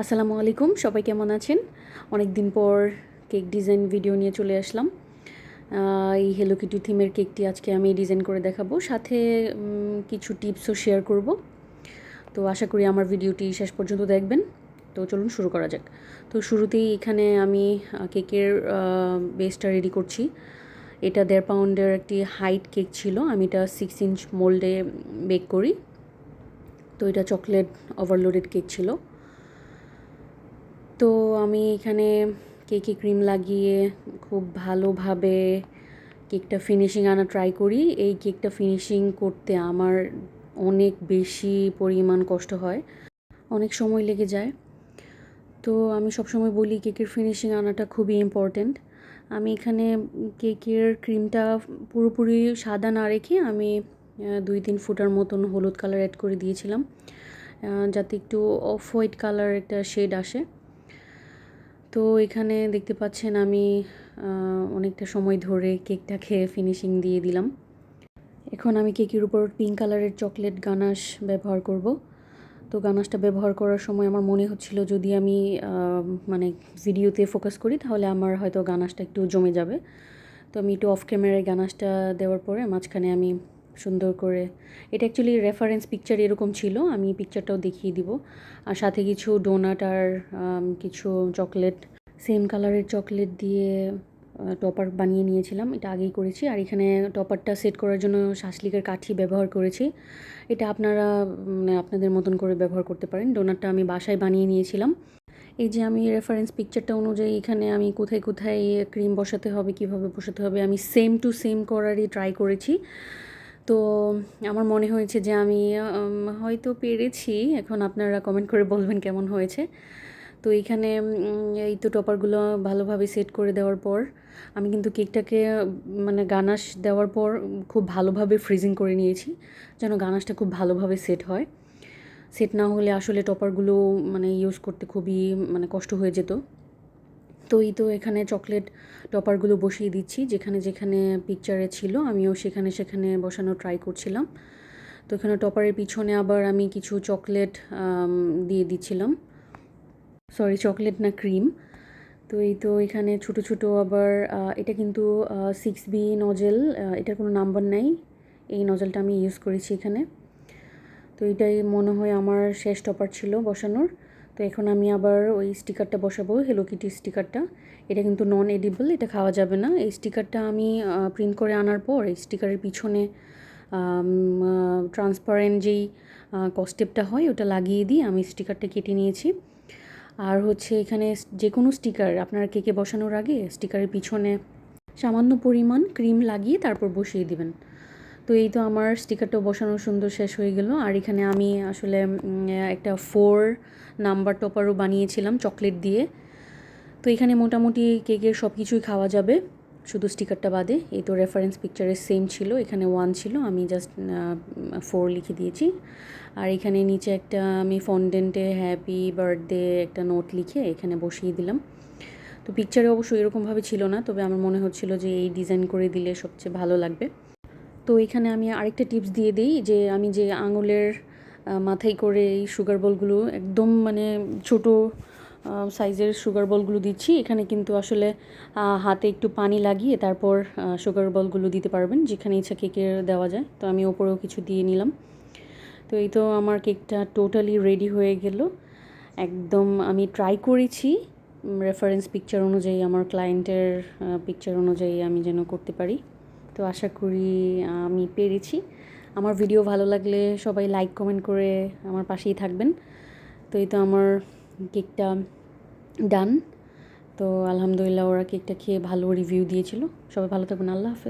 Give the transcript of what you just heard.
আসসালামু আলাইকুম, সবাই কেমন আছেন? অনেক দিন পর কেক ডিজাইন ভিডিও নিয়ে চলে আসলাম। এই হেলো কিটু থিমের কেকটি আজকে আমি ডিজাইন করে দেখাবো। সাথে কিছু টিপসও শেয়ার করব। তো আশা করি আমার ভিডিওটি শেষ পর্যন্ত দেখবেন। তো চলুন শুরু করা যাক। তো শুরুতেই এখানে আমি কেকের বেসটা রেডি করছি। এটা দেড় পাউন্ডের একটি হাইট কেক ছিল। আমি এটা সিক্স ইঞ্চ মোল্ডে বেক করি। তো এটা চকলেট ওভারলোডেড কেক ছিল। তো আমি এখানে কেকে ক্রিম লাগিয়ে খুব ভালোভাবে কেকটা ফিনিশিং আনা ট্রাই করি। এই কেকটা ফিনিশিং করতে আমার অনেক বেশি পরিমাণ কষ্ট হয়, অনেক সময় লেগে যায়। তো আমি সবসময় বলি কেকের ফিনিশিং আনাটা খুবই ইম্পর্ট্যান্ট আমি এখানে কেকের ক্রিমটা পুরোপুরি সাদা না রেখে আমি দুই তিন ফুটার মতন হলুদ কালার অ্যাড করে দিয়েছিলাম যাতে একটু অফ হোয়াইট কালার একটা শেড আসে। তো এখানে দেখতে পাচ্ছেন আমি অনেকটা সময় ধরে কেকটাকে ফিনিশিং দিয়ে দিলাম। এখন আমি কেকের উপর পিঙ্ক কালারের চকলেট গানাশ ব্যবহার করব। তো গানাশটা ব্যবহার করার সময় আমার মনে হচ্ছিল যদি আমি মানে ভিডিওতে ফোকাস করি তাহলে আমার হয়তো গানাশটা একটু জমে যাবে। তো আমি একটু অফ ক্যামেরায় গানাশটা দেওয়ার পরে মাঝখানে আমি সুন্দর করে। এটা অ্যাকচুয়ালি রেফারেন্স পিকচার এরকম ছিল, আমি পিকচারটাও দেখিয়ে দিব। আর সাথে কিছু ডোনাট আর কিছু চকলেট সেম কালারের চকলেট দিয়ে টপার বানিয়ে নিয়েছিলাম। এটা আগেই করেছি। আর এখানে টপারটা সেট করার জন্য শাসলিকের কাঠি ব্যবহার করেছি। এটা আপনারা মানে আপনাদের মতন করে ব্যবহার করতে পারেন। ডোনাটটা আমি বাসায় বানিয়ে নিয়েছিলাম। এই যে আমি রেফারেন্স পিকচারটা অনুযায়ী এখানে আমি কোথায় কোথায় ক্রিম বসাতে হবে, কীভাবে বসাতে হবে, আমি সেম টু সেম করারই ট্রাই করেছি। তো আমার মনে হয়েছে যে আমি হয়তো পেরেছি। এখন আপনারা কমেন্ট করে বলবেন কেমন হয়েছে। তো এইখানে এই তো টপারগুলো ভালোভাবে সেট করে দেওয়ার পর, আমি কিন্তু কেকটাকে মানে গানাশ দেওয়ার পর খুব ভালোভাবে ফ্রিজিং করে নিয়েছি, যেন গানাশটা খুব ভালোভাবে সেট হয়। সেট না হলে আসলে টপারগুলো মানে ইউজ করতে খুবই মানে কষ্ট হয়ে যেত। তো এই তো এখানে চকলেট টপারগুলো বসিয়ে দিচ্ছি। যেখানে যেখানে পিকচারে ছিল, আমিও সেখানে সেখানে বসানো ট্রাই করছিলাম। তো এখানে টপারের পিছনে আবার আমি কিছু চকলেট দিয়ে দিচ্ছিলাম। সরি চকলেট না ক্রিম তো এই তো এখানে ছোট ছোট আবার এটা কিন্তু সিক্স বি নজেল এটার কোনো নাম্বার নাই। এই নজেলটা আমি ইউজ করেছি এখানে। তো এটাই মনে হয় আমার শেষ টপার ছিল বসানোর। তো এখন আমি আবার ওই স্টিকারটা বসাবো হেলো কিটি স্টিকারটা। এটা কিন্তু নন এডিবল এটা খাওয়া যাবে না। এই স্টিকারটা আমি প্রিন্ট করে আনার পর, এই স্টিকারের পিছনে ট্রান্সপারেন্ট যেই কস্টেপটা হয়, ওটা লাগিয়ে দিয়ে আমি স্টিকারটা কেটে নিয়েছি। আর হচ্ছে এখানে যে কোনো স্টিকার, আপনার কেকে বসানোর আগে, স্টিকারের পিছনে সামান্য পরিমাণ ক্রিম লাগিয়ে তারপর বসিয়ে দিবেন। তো এই তো আমার স্টিকারটা বসানো সুন্দর শেষ হয়ে গেল। আর এখানে আমি আসলে একটা ফোর নাম্বার টপারও বানিয়েছিলাম চকলেট দিয়ে। তো এখানে মোটামুটি কেকের সব কিছুই খাওয়া যাবে, শুধু স্টিকারটা বাদে। এই তো রেফারেন্স পিকচারের সেম ছিল, এখানে ওয়ান ছিল, আমি জাস্ট ফোর লিখে দিয়েছি। আর এখানে নিচে একটা আমি ফন্ডেন্টে হ্যাপি বার্থডে একটা নোট লিখে এখানে বসিয়ে দিলাম। তো পিকচারে অবশ্য এরকমভাবে ছিল না, তবে আমার মনে হচ্ছিল যে এই ডিজাইন করে দিলে সবচেয়ে ভালো লাগবে। তো এখানে আমি আরেকটা টিপস দিয়ে দিই যে আমি যে আঙুলের মাথায় করে এই সুগার বলগুলো একদম মানে ছোট সাইজের সুগার বলগুলো দিচ্ছি। এখানে কিন্তু আসলে হাতে একটু পানি লাগিয়ে তারপর সুগার বলগুলো দিতে পারবেন যেখানে ইচ্ছা কেকের দেওয়া যায়। তো আমি ওপরেও কিছু দিয়ে নিলাম। তো এই তো আমার কেকটা টোটালি রেডি হয়ে গেল। একদম আমি ট্রাই করেছি রেফারেন্স পিকচার অনুযায়ী, আমার ক্লায়েন্টের পিকচার অনুযায়ী আমি যেন করতে পারি। তো আশা করি আমি পেরেছি। আমার ভিডিও ভালো লাগলে সবাই লাইক কমেন্ট করে আমার পাশেই থাকবেন। তো এই তো আমার কেকটা ডান তো আলহামদুলিল্লাহ ওরা কেকটা খেয়ে ভালো রিভিউ দিয়েছিল। সবাই ভালো থাকবেন। আল্লাহ হাফেজ।